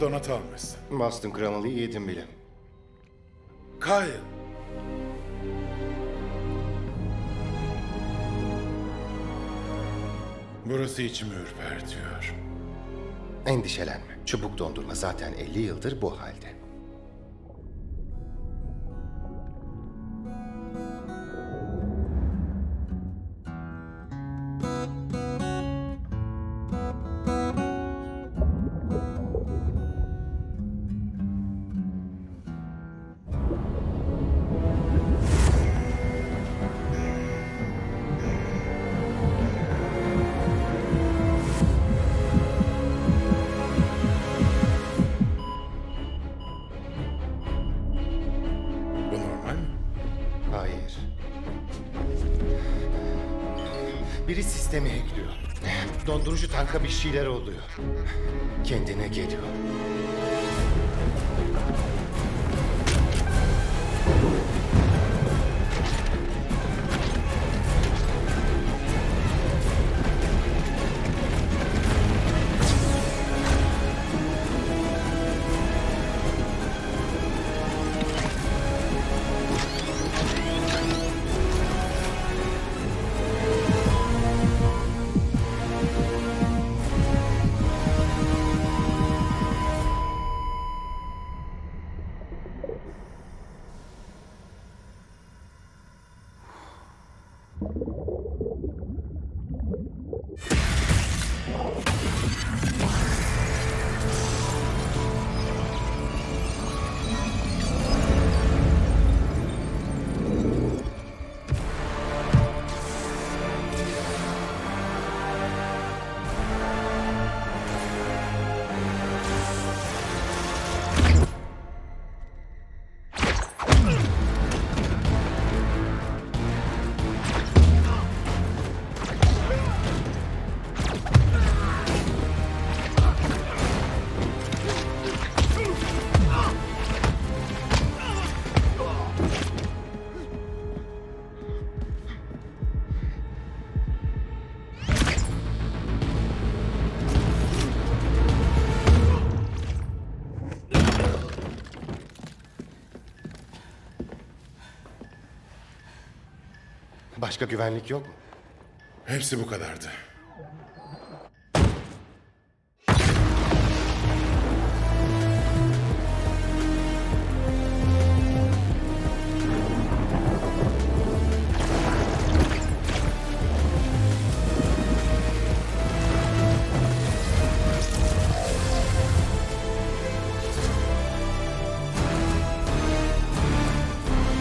donat almışsın. Boston kremalı yedim bile. Kyle. Burası içimi ürpertiyor. Endişelenme. Çubuk dondurma zaten 50 yıldır bu halde. Hayır. Biri sistemi hackliyor. Dondurucu tanka bir şeyler oluyor. Kendine geliyor. Başka güvenlik yok mu? Hepsi bu kadardı.